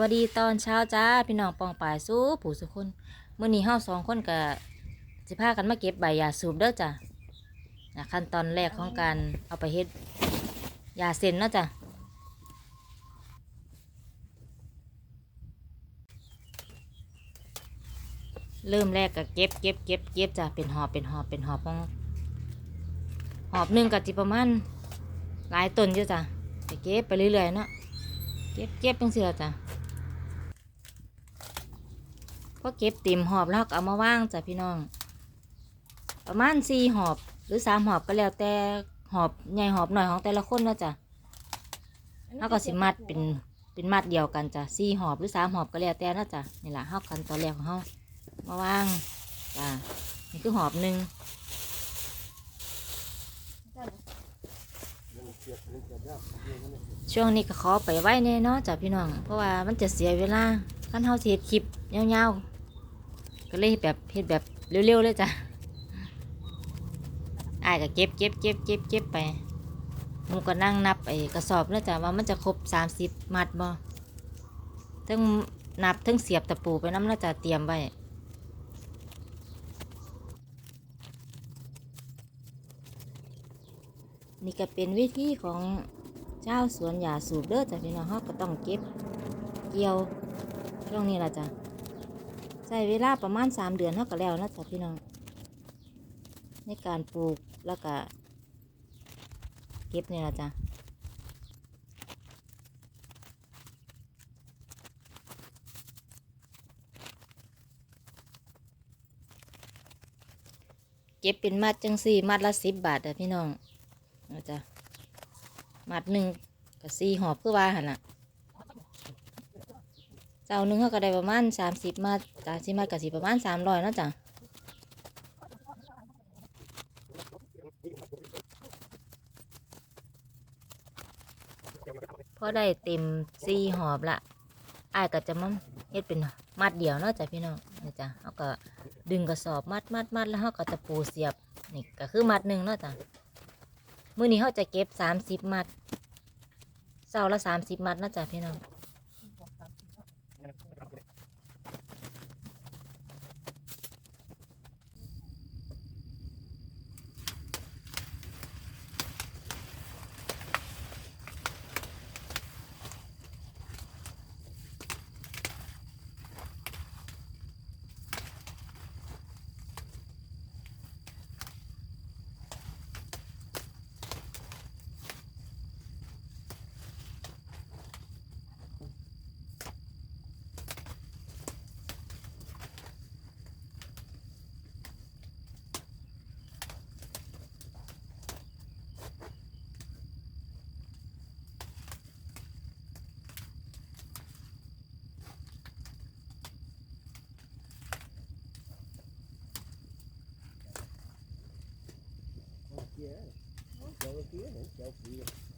วัสดีตอนเช้าจ้าพี่น้องปองป่ายสู้ผู้สุคนเมื่อนี้เฮาสองคนก็สิพากันมาเก็บใบยาสูบเด้อจ้ะนะขั้นตอนแรกของการเอาไปเฮ็ดยาเส้นเนาะจ้ะเริ่มแรกก็เก็บเก็บเก็บเก็บจ้ะเป็นหอบเป็นหอบเป็นหอบของหอบหนึ่งก็จิประมาณหลายต้นอยู่จ้ะไปเก็บไปเรื่อยๆเนาะเก็บเก็บจังเสือจ้ะ พอเก็บเต็มหอบแล้วก็เอามาว่างจ้ะพี่น้อง ประมาณสี่หอบหรือสามหอบก็แล้วแต่หอบใหญ่หอบหน่อยของแต่ละคนเนาะจ้ะเขาก็สิมัดเป็นเป็นมัดเดียวกันจ้ะสี่หอบหรือสามหอบก็แล้วแต่นาะจ้ะนี่แหละเขากันตอนแรกของเขามาว่างจ้ะนี่คือหอบหนึ่งช่วงนี้ก็ขอไปไว้แน่เนาะจ้ะพี่น้อง เพราะว่ามันจะเสียเวลาขั้นเขาเฮ็ดคลิปยาวๆ ก็เลยแบบเฮ็ดแบบเร็วๆเลยจ้ะอายก็เก็บเก็บเก็บเก็บเก็บไปหมูก็นั่งนับไอ้กระสอบแล้วจ้ะว่ามันจะครบสามสิบมัดบ่ทั้งนับทั้งเสียบตะปูไปน้ำแล้วจ้ะเตรียมไว้นี่ก็เป็นวิธีของเจ้าสวนยาสูบเด้อจ้ะพี่น้องเขาก็ต้องเก็บเกี่ยวช่วงนี้ล่ะจ้ะ ใช้เวลาประมาณสามเดือนเขาก็แล้วนะจ้ะพี่น้อง ในการปลูกแล้วก็เก็บนี่แหละจ้ะเก็บเป็นมัดจังสี่มัดละสิบบาทเด้อพี่น้องนะจ๊ะมัดหนึ่งก็สี่หอบคือว่าหันน่ะ เจ้าหนึ่งเขาก็ได้ประมาณสามสิบมัดสามสิบมัดก็สิประมาณสามร้อยเนาะจ้ะพอได้เต็มสี่หอบละอ้ายก็จะมาเฮ็ดเป็นมัดเดียวเนาะจ้ะพี่น้องนี่จ้ะเขาก็ดึงกระสอบมัดมัดมัดแล้วเขาก็จะปูเสียบนี่ก็คือมัดหนึ่งเนาะจ้ะมื้อนี้เขาจะเก็บสามสิบมัดเสาละสามสิบมัดเนาะจ้ะพี่น้อง yeah. Go again and go.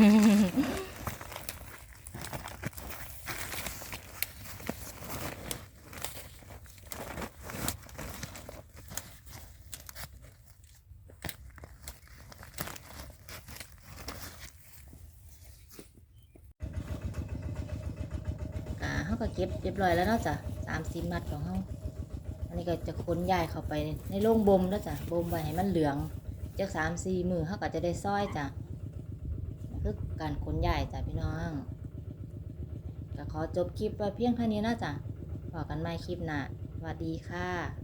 เขาก็เก็บเรียบร้อยแล้วเนาะจ้ะสามสิบมัดของเขาอันนี้ก็จะขนย้ายเข้าไปในโรงบ่มแล้วจ้ะบ่มไว้ให้มันเหลืองจากสามสี่มือเขาก็จะได้ซ้อยจ้ะ คือการขนย้ายจ้ะพี่น้องก็ขอจบคลิปไว้เพียงเท่านี้นาะจ๊ะบอกันใหม่คลิปหน้าสวัสดีค่ะ